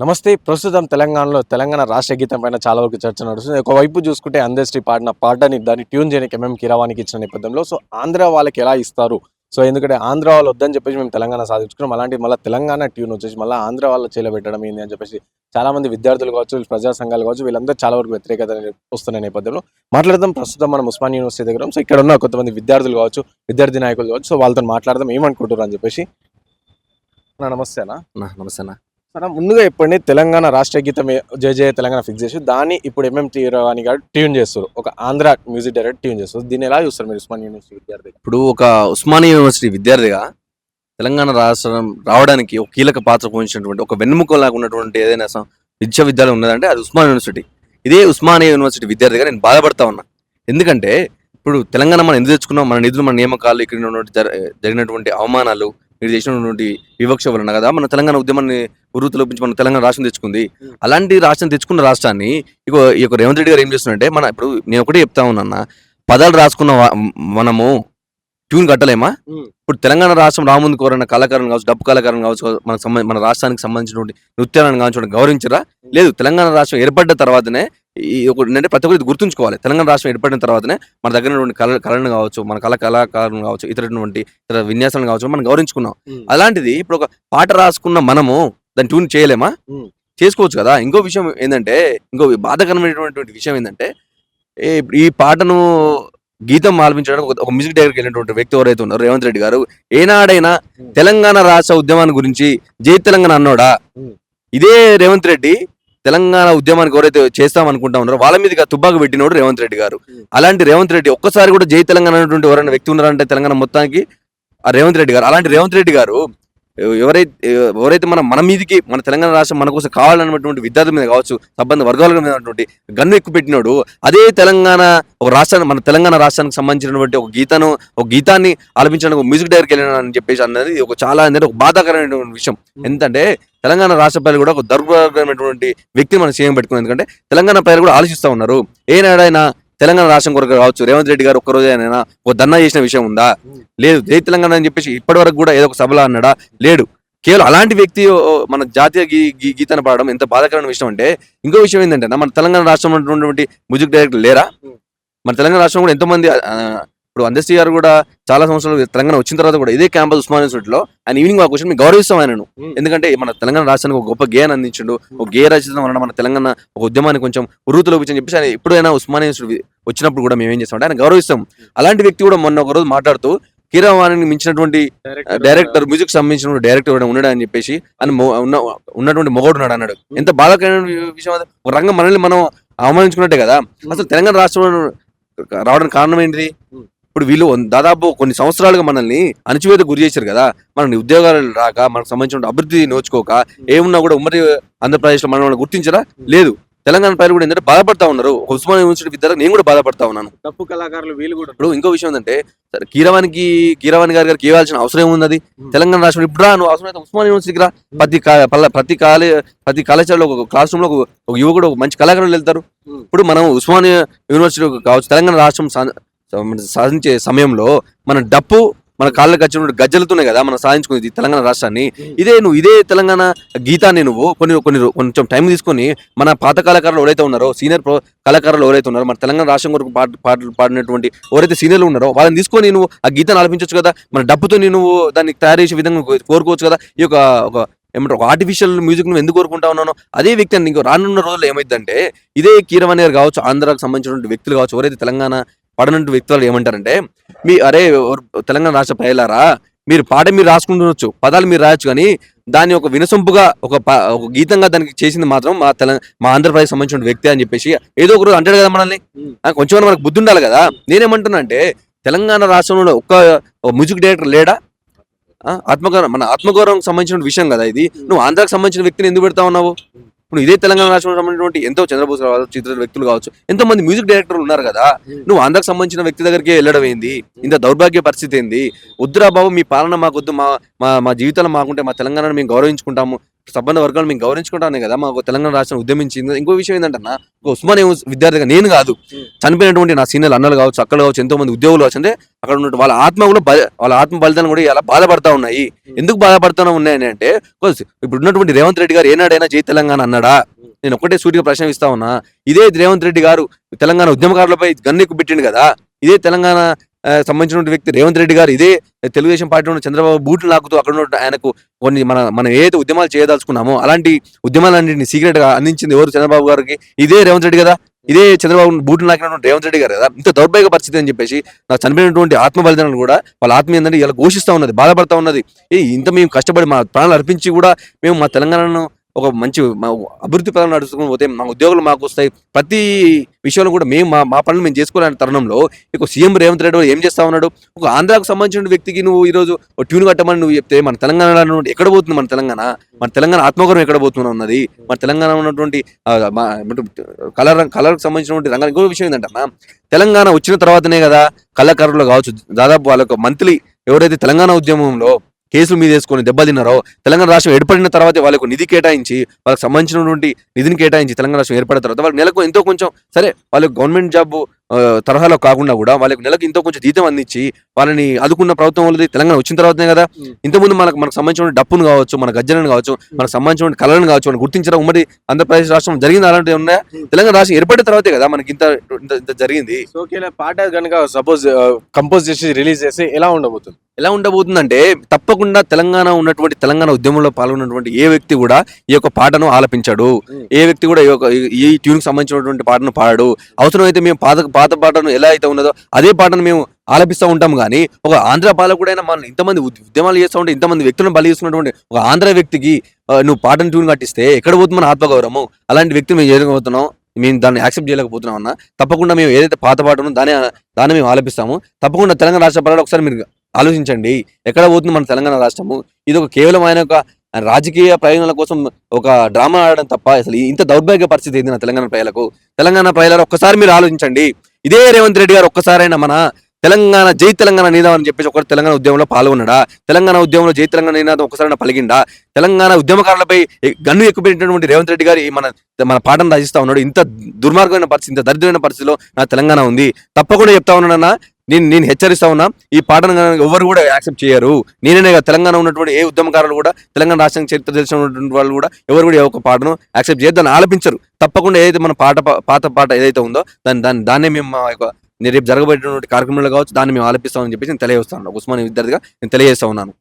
నమస్తే ప్రస్తుతం తెలంగాణలో తెలంగాణ రాష్ట్ర గీతం పైన చాలా వరకు చర్చ నడుస్తుంది. ఒకవైపు చూసుకుంటే అందశ్రీ పాడిన పాటని దాన్ని ట్యూన్ చేయడానికి ఎంఎం కిరావానికి ఇచ్చిన నేపథ్యంలో సో ఆంధ్ర వాళ్ళకి ఎలా ఇస్తారు? సో ఎందుకంటే ఆంధ్ర వాళ్ళు వద్దని చెప్పేసి మేము తెలంగాణ సాధించుకున్నాం. అలాంటి మళ్ళీ తెలంగాణ ట్యూన్ వచ్చేసి మళ్ళీ ఆంధ్ర వాళ్ళ చేయబెట్టడం ఏంది అని చెప్పేసి చాలా మంది విద్యార్థులు కావచ్చు ప్రజా సంఘాలు కావచ్చు వీళ్ళందరూ చాలా వరకు వ్యతిరేకత వస్తున్న నేపథ్యంలో మాట్లాడదాం. ప్రస్తుతం మనం ఉస్మాన్ యూనివర్సిటీ దగ్గర సో ఇక్కడ ఉన్న కొంతమంది విద్యార్థులు కావచ్చు విద్యార్థి నాయకులు కావచ్చు సో వాళ్ళతో మాట్లాడదాం. ఏమనుకుంటారు అని చెప్పేసి? నమస్తేనా నమస్తేనా సరే ముందుగా ఇప్పటి తెలంగాణ రాష్ట్ర గీతం జయ జయ తెలంగాణ ఫిక్స్ చేసి దాన్ని ఇప్పుడు ఎంఎం టీరాని గారు ట్యూన్ చేస్తారు. ఒక ఆంధ్ర మ్యూజిక్ డైరెక్టర్ ట్యూన్ చేస్తారు. దీన్ని ఎలా చూస్తారు మీరు ఉస్మాని యూనివర్సిటీ విద్యార్థి ఇప్పుడు ఒక ఉస్మానియా యూనివర్సిటీ విద్యార్థిగా తెలంగాణ రాష్ట్రం రావడానికి ఒక కీలక పాత్ర పోషించినటువంటి ఒక వెన్నుముకలాగా ఉన్నటువంటి ఏదైనా సం- విశ్వవిద్యాలయం ఉన్నదంటే అది ఉస్మాన్ యూనివర్సిటీ ఇదే ఉస్మానియా యూనివర్సిటీ విద్యార్థిగా నేను బాధపడతా ఉన్నా. ఎందుకంటే ఇప్పుడు తెలంగాణ మనం ఎందుకు తెచ్చుకున్నాం? మన నిధులు మన నియామకాలు ఇక్కడ ఉన్నటువంటి జరిగినటువంటి అవమానాలు మీరు చేసినటువంటి వివక్ష వలన కదా మన తెలంగాణ ఉద్యమాన్ని ఉరుతులోపించి మన తెలంగాణ రాష్ట్రం తెచ్చుకుంది Hmm. అలాంటి రాష్ట్రం తెచ్చుకున్న రాష్ట్రాన్ని ఇక ఈ యొక్క రేవంత్ రెడ్డి గారు ఏం చేస్తున్నారంటే మన ఇప్పుడు నేను ఒకటే చెప్తా ఉన్నా పదాలు రాసుకున్న మనము ట్యూన్ కట్టలేమా Hmm. ఇప్పుడు తెలంగాణ రాష్ట్రం రాముందు కోరన్న కళాకారులు కావచ్చు డబ్బు కళాకారులు కావచ్చు మన సంబంధ మన రాష్ట్రానికి సంబంధించినటువంటి నృత్యాలను కావచ్చు గౌరవించరా లేదు తెలంగాణ రాష్ట్రం ఏర్పడ్డ తర్వాతనే ఈ ఒక అంటే ప్రతి ఒక్కరు గుర్తుంచుకోవాలి తెలంగాణ రాష్ట్రం ఏర్పడిన తర్వాతనే మన దగ్గర ఉన్నటువంటి కళ కళను కావచ్చు మన కళ కళాకారులను కావచ్చు ఇతరటువంటి ఇతర విన్యాసాలను కావచ్చు మనం గౌరవించుకున్నాం. అలాంటిది ఇప్పుడు ఒక పాట రాసుకున్న మనము దాన్ని ట్యూన్ చేయలేమా. చేసుకోవచ్చు కదా ఇంకో విషయం ఏంటంటే ఇంకో బాధకరమైనటువంటి విషయం ఏంటంటే ఈ పాటను గీతం ఆలపించడానికి ఒక- మ్యూజిక్ డైరెక్టర్ వెళ్ళినటువంటి వ్యక్తి ఎవరైతే ఉన్నారో రేవంత్ రెడ్డి గారు ఏనాడైనా. తెలంగాణ రాష్ట్ర ఉద్యమాన్ని గురించి జై తెలంగాణ అన్నోడా. ఇదే రేవంత్ రెడ్డి తెలంగాణ ఉద్యమానికి ఎవరైతే చేస్తాం అనుకుంటా ఉన్నారో వాళ్ళ మీదుగా తుపాకు పెట్టినోడు రేవంత్ రెడ్డి గారు. Hmm. అలాంటి రేవంత్ రెడ్డి ఒక్కసారి కూడా జై తెలంగాణ అనేటువంటి ఎవరైనా వ్యక్తి ఉన్నారంటే తెలంగాణ మొత్తానికి ఆ రేవంత్ రెడ్డి గారు. అలాంటి రేవంత్ రెడ్డి గారు ఎవ- ఎవరైతే ఎవ- ఎవరైతే మనం మన మీదకి మన తెలంగాణ రాష్ట్రం మన కోసం కావాలన్నటువంటి విద్యార్థుల మీద కావచ్చు సంబంధ వర్గాల మీద ఉన్నటువంటి గన్ను ఎక్కువ పెట్టినోడు అదే తెలంగాణ ఒక రాష్ట్రాన్ని మన తెలంగాణ రాష్ట్రానికి సంబంధించినటువంటి ఒక గీతను ఒక గీతాన్ని ఆలపించడానికి ఒక మ్యూజిక్ డైరెక్టర్ వెళ్ళిన అని చెప్పేసి అన్నది ఒక చాలా అనేది ఒక బాధాకరమైనటువంటి విషయం. ఎందుకంటే తెలంగాణ రాష్ట్ర ప్రజలు కూడా ఒక దౌర్భాగ్యమైనటువంటి వ్యక్తి మనం సీఎం పెట్టుకున్నాం. ఎందుకంటే తెలంగాణ ప్రజలు కూడా ఆలోచిస్తూ ఉన్నారు. ఏనాడైనా తెలంగాణ రాష్ట్రం కొరకు కావచ్చు రేవంత్ రెడ్డి గారు ఒక్కరోజు అయినా ఒక ధర్నా చేసిన విషయం ఉందా? లేదు. జై తెలంగాణ అని చెప్పేసి ఇప్పటి వరకు కూడా ఏదో ఒక సభలో అన్నాడా? లేడు. కేవలం అలాంటి వ్యక్తి మన జాతీయ గీ గీ- గీతాన్ని పాడడం ఎంత బాధాకరమైన విషయం అంటే ఇంకో విషయం ఏంటంటే మన తెలంగాణ రాష్ట్రంలో ఉన్నటువంటి మ్యూజిక్ డైరెక్టర్ లేరా. మన తెలంగాణ రాష్ట్రం కూడా ఎంతో మంది ఆ, ఇప్పుడు అందశ్రీ గారు కూడా చాలా సంవత్సరాలు తెలంగాణ వచ్చిన తర్వాత కూడా ఇదే క్యాంపస్ ఉస్మాన్ యూనివర్సిటీలో ఆయన ఈవినింగ్ వాక్ వచ్చి మేము గౌరవిస్తాం ఆయనను. ఎందుకంటే మన తెలంగాణ రాష్ట్రానికి ఒక గొప్ప గేయాన్ని అందించిండు ఒక గేయ రచన వలన మన తెలంగాణ ఒక ఉద్యమాన్ని కొంచెం ఉరుతులో అని చెప్పేసి ఆయన ఎప్పుడైనా ఉస్మాన్ యూనివర్సిటీ వచ్చినప్పుడు కూడా మేము ఏం చేస్తాం ఆయన గౌరవిస్తాం. అలాంటి వ్యక్తి కూడా మొన్న ఒక రోజు మాట్లాడుతూ కీరవాణిని మించినటువంటి డైరెక్టర్ మ్యూజిక్ సంబంధించిన డైరెక్టర్ ఉన్నాడు అని చెప్పేసి అని ఉన్నటువంటి మొగోడు ఉన్నాడు అన్నాడు. ఎంత బాధాకరమైన విషయం ఒక రంగం మనల్ని మనం అవమానించుకున్నట్టే కదా. అసలు తెలంగాణ రాష్ట్రంలో రావడానికి కారణం ఏంటిది? Hmm. ఇప్పుడు వీళ్ళు దాదాపు కొన్ని సంవత్సరాలుగా మనల్ని అణచివేత గురి చేశారు కదా. మనకి ఉద్యోగాలు రాక మనకు సంబంధించిన అభివృద్ధి నోచుకోక ఏమున్నా కూడా ఉమ్మడి ఆంధ్రప్రదేశ్లో మనం గుర్తించరా? లేదు. తెలంగాణ ప్రజలు కూడా ఏంటంటే బాధపడతా ఉన్నారు. ఒక ఉస్మానియా యూనివర్సిటీ విద్యార్థి నేను కూడా బాధపడతా ఉన్నాను. తప్పు కళాకారులు వీళ్ళు కూడా ఇప్పుడు ఇంకో విషయం ఏంటంటే సరే కీరవానికి కీరవాణి గారి గారికి ఇవ్వాల్సిన అవసరం Hmm. తెలంగాణ రాష్ట్రం ఇప్పుడు రా నువ్వు అవసరం అయితే ఉస్మాన్ యూనివర్సిటీకి రా. ప్రతి ప్రతి కాలే ప్రతి కళాశాలలో ఒక క్లాస్ రూమ్లో ఒక- యువకుడు ఒక మంచి కళాకారులు వెళ్తారు. ఇప్పుడు మనం ఉస్మానియా యూనివర్సిటీ కావచ్చు తెలంగాణ రాష్ట్రం సాధించే సమయంలో మన డప్పు మన కాళ్ళకి వచ్చిన గజ్జలతోనే కదా మనం సాధించుకునేది తెలంగాణ రాష్ట్రాన్ని. ఇదే నువ్వు ఇదే తెలంగాణ గీతాన్ని నువ్వు కొన్ని కొన్ని కొంచెం టైం తీసుకొని మన పాత కళాకారులు ఎవరైతే ఉన్నారో సీనియర్ ప్రో కళాకారులు ఎవరైతే ఉన్నారో మన తెలంగాణ రాష్ట్రం కొరకు పాట పాటలు పాడినటువంటి ఎవరైతే సీనియర్లు ఉన్నారో వాళ్ళని తీసుకొని నువ్వు ఆ గీతాన్ని ఆలపించవచ్చు కదా. మన డబ్బుతో నువ్వు దాన్ని తయారు చేసే విధంగా కోరుకోవచ్చు కదా. ఈ యొక్క ఒక ఏమంటారు ఒక ఆర్టిఫిషియల్ మ్యూజిక్ నువ్వు ఎందుకు కోరుకుంటా ఉన్నాను అదే వ్యక్తి అని ఇంకో రానున్న రోజుల్లో ఏమైందంటే ఇదే కీరవాణి గారు కావచ్చు ఆంధ్రాకు సంబంధించినటువంటి వ్యక్తులు కావచ్చు ఎవరైతే తెలంగాణ పడనటువంటి వ్యక్తులు ఏమంటారంటే మీ అరే తెలంగాణ రాష్ట్ర ప్రజలారా మీరు పాట మీరు రాసుకుంటుండొచ్చు పదాలు మీరు రాయొచ్చు కానీ దాన్ని ఒక వినసొంపుగా ఒక ఒక గీతంగా దానికి చేసింది మాత్రం మా తెలంగాణ మా ఆంధ్రప్రదేశ్ సంబంధించిన వ్యక్తి అని చెప్పేసి ఏదో ఒకరు అంటాడు కదా మనల్ని. కొంచెం మనకు బుద్ధి ఉండాలి కదా. నేనేమంటున్నా అంటే తెలంగాణ రాష్ట్రంలో ఒక్క మ్యూజిక్ డైరెక్టర్ లేడా? ఆత్మగౌరవం మన ఆత్మగౌరవం సంబంధించిన విషయం కదా ఇది. నువ్వు ఆంధ్రాకి సంబంధించిన వ్యక్తిని ఎందుకు పెడతా ఉన్నావు? ఇప్పుడు ఇదే తెలంగాణ రాష్ట్రంలో సంబంధించినటువంటి ఎంతో చంద్రబోస్ కావచ్చు చిత్ర వ్యక్తులు కావచ్చు ఎంతో మంది మ్యూజిక్ డైరెక్టర్లు ఉన్నారు కదా. నువ్వు ఆంధ్రాకి సంబంధించిన వ్యక్తి దగ్గరికి వెళ్ళడం ఏంది? ఇంత దౌర్భాగ్య పరిస్థితి ఏంది? వద్దురా బాబు మీ పాలన మాకు వద్దు మా మా మా జీవితాలు మాకుంటే మా తెలంగాణను మేము గౌరవించుకుంటాము. సంబంధ వర్గాలు మేము గౌరవించుకుంటానే కదా? మాకు తెలంగాణ రాష్ట్రం ఉద్యమించింది. ఇంకో విషయం ఏంటంటే ఉస్మానియా విద్యార్థిగా నేను కాదు. చనిపోయినటువంటి నా సీనియర్ అన్నలు కావచ్చు అక్కలు కావచ్చు ఎంతో మంది ఉద్యోగులు కావచ్చు అంటే అక్కడ ఉన్న వాళ్ళ ఆత్మ కూడా వాళ్ళ ఆత్మ బలిదానం కూడా ఇలా బాధపడతా ఉన్నాయి. ఎందుకు బాధపడుతూనే ఉన్నాయని అంటే ఇప్పుడు ఉన్నటువంటి రేవంత్ రెడ్డి గారు ఏనాడైనా జై తెలంగాణ అన్నాడా? నేను ఒకటే సూటిగా ప్రశ్న ఇస్తా ఉన్నా. ఇదే రేవంత్ రెడ్డి గారు తెలంగాణ ఉద్యమకారులపై గన్నెక్కు పెట్టిండు కదా? ఇదే తెలంగాణ సంబంధించిన వ్యక్తి రేవంత్ రెడ్డి గారు ఇదే తెలుగుదేశం పార్టీ ఉన్న చంద్రబాబు బూట్లు నాకుతూ అక్కడ ఉన్న ఆయనకు కొన్ని మన మనం ఏదైతే ఉద్యమాలు చేయదలుచుకున్నామో అలాంటి ఉద్యమాలన్నింటినీ సీక్రెట్గా అందించింది ఎవరు? చంద్రబాబు గారికి. ఇదే రేవంత్ రెడ్డి కదా. ఇదే చంద్రబాబు బూట్లు నాకినటువంటి రేవంత్ రెడ్డి గారు కదా. ఇంత దౌర్భాగ్య పరిస్థితి అని చెప్పేసి నాకు చనిపోయినటువంటి ఆత్మ బలిదానాలు కూడా వాళ్ళ ఆత్మ ఏంటంటే ఇలా ఘోషిస్తూ ఉన్నది బాధపడతా ఉన్నది. ఇంత మేము కష్టపడి మా ప్రాణాలు అర్పించి కూడా మేము మా తెలంగాణను ఒక మంచి అభివృద్ధి పనులు నడుచుకుని పోతే మా ఉద్యోగులు మాకు వస్తాయి. ప్రతి విషయంలో కూడా మేము మా మా పనులు మేము చేసుకోలేని తరుణంలో ఇక సీఎం రేవంత్ రెడ్డి ఏం చేస్తా ఉన్నాడు? ఒక ఆంధ్రాకు సంబంధించిన వ్యక్తికి నువ్వు ఈ రోజు ఒక ట్యూన్ కట్టమని నువ్వు చెప్తే మన తెలంగాణ నుండి ఎక్కడ పోతుంది మన తెలంగాణ? మన తెలంగాణ ఆత్మగౌరవం ఎక్కడ పోతున్నా ఉన్నది మన తెలంగాణ ఉన్నటువంటి కలర్ కలర్కి సంబంధించినటువంటి రంగాలు ఇంకో విషయం ఏంటంటే తెలంగాణ వచ్చిన తర్వాతనే కదా కళాకారులు కావచ్చు. దాదాపు వాళ్ళకు మంత్లీ ఎవరైతే తెలంగాణ ఉద్యమంలో కేసులు మీద వేసుకొని దెబ్బతిన్నారో తెలంగాణ రాష్ట్రం ఏర్పడిన తర్వాత వాళ్ళకు నిధి కేటాయించి వాళ్ళకి సంబంధించినటువంటి నిధిని కేటాయించి తెలంగాణ రాష్ట్రం ఏర్పడిన తర్వాత వాళ్ళకి నెలకు ఎంతో కొంచెం సరే వాళ్ళకి గవర్నమెంట్ జాబ్ తరహాలో కాకుండా కూడా వాళ్ళకి నెలకు ఎంతో కొంచెం జీతం అందించి వాళ్ళని ఆదుకున్న ప్రభుత్వం వాళ్ళది తెలంగాణ వచ్చిన తర్వాతనే కదా. ఇంతకుముందు మనకు మనకు సంబంధించిన డప్పును కావచ్చు మన గజ్జలను కావచ్చు మనకు సంబంధించిన కళలను కావచ్చు మనం గుర్తించడం ఉమ్మడి ఆంధ్రప్రదేశ్ రాష్ట్రం జరిగింది అలాంటివి ఉన్నాయా. తెలంగాణ రాష్ట్రం ఏర్పడిన తర్వాతే కదా మనకి ఇంత ఇంత జరిగింది. పాట కనుక సపోజ్ కంపోజ్ చేసి రిలీజ్ చేసి ఎలా ఉండబోతుంది? ఎలా ఉండబోతుందంటే తప్పకుండా తెలంగాణ ఉన్నటువంటి తెలంగాణ ఉద్యమంలో పాల్గొన్నటువంటి ఏ వ్యక్తి కూడా ఈ యొక్క పాటను ఆలపించాడు. ఏ వ్యక్తి కూడా ఈ యొక్క ఈ- ఈ ట్యూన్ సంబంధించినటువంటి పాటను పాడాడు. అవసరమైతే మేము పాత పాత పాటను ఎలా అయితే ఉన్నదో అదే పాటను మేము ఆలపిస్తూ ఉంటాం కానీ ఒక ఆంధ్ర పాలకుడైనా మనం ఇంతమంది ఉద్- ఉద్యమాలు చేస్తూ ఉంటే ఇంతమంది వ్యక్తులను బలి చేస్తున్నటువంటి ఒక ఆంధ్ర వ్యక్తికి నువ్వు పాటను ట్యూన్ కట్టిస్తే ఎక్కడ పోతుంది మన ఆత్మగౌరవం? అలాంటి వ్యక్తి మేము చేయలేకపోతున్నాం మేము దాన్ని యాక్సెప్ట్ చేయలేకపోతున్నాం అన్న. తప్పకుండా మేము ఏదైతే పాత పాటను దాన్ని దాన్ని మేము ఆలపిస్తాము. తప్పకుండా తెలంగాణ రాష్ట్ర ఒకసారి మీరు ఆలోచించండి. ఎక్కడ పోతుంది మన తెలంగాణ రాష్ట్రము? ఇది ఒక కేవలం ఆయన ఒక రాజకీయ ప్రయోజనాల కోసం ఒక డ్రామా ఆడడం తప్ప అసలు ఇంత దౌర్భాగ్య పరిస్థితి ఏంది నా తెలంగాణ ప్రజలకు? తెలంగాణ ప్రజలు ఒక్కసారి మీరు ఆలోచించండి. ఇదే రేవంత్ రెడ్డి గారు ఒక్కసారైనా మన తెలంగాణ జై తెలంగాణ నినాదం అని చెప్పేసి ఒకటి తెలంగాణ ఉద్యమంలో పాల్గొన్నాడా? తెలంగాణ ఉద్యమంలో జై తెలంగాణ నినాదం ఒకసారి పలిగిండా తెలంగాణ ఉద్యమకారులపై గన్ను ఎక్కుపెట్టినటువంటి రేవంత్ రెడ్డి గారు మన మన పాఠం రాజిస్తా ఉన్నాడు. ఇంత దుర్మార్గమైన పరిస్థితి ఇంత దరిద్రమైన పరిస్థితిలో నా తెలంగాణ ఉంది. తప్పకుండా చెప్తా ఉన్నానన్నా నేను నేను హెచ్చరిస్తా ఉన్నా ఈ పాటను ఎవరు కూడా యాక్సెప్ట్ చేయరు. నేనే తెలంగాణ ఉన్నటువంటి ఏ ఉద్యమకారులు కూడా తెలంగాణ రాష్ట్రం చరిత్ర తెలిసినటువంటి వాళ్ళు కూడా ఎవరు కూడా ఏ ఒక్క పాటను యాక్సెప్ట్ చేయరు. దాన్ని ఆలపించరు. తప్పకుండా ఏదైతే మన పాట పాత పాట ఏదైతే ఉందో దాన్ని దాన్ని దాన్నే మేము మా యొక్క రేపు జరగబోయేటువంటి కార్యక్రమంలో కావచ్చు దాన్ని మేము ఆలపిస్తామని చెప్పేసి నేను తెలియజేస్తాను ఉస్మాని విద్యార్థిగా నేను తెలియజేస్తా ఉన్నాను.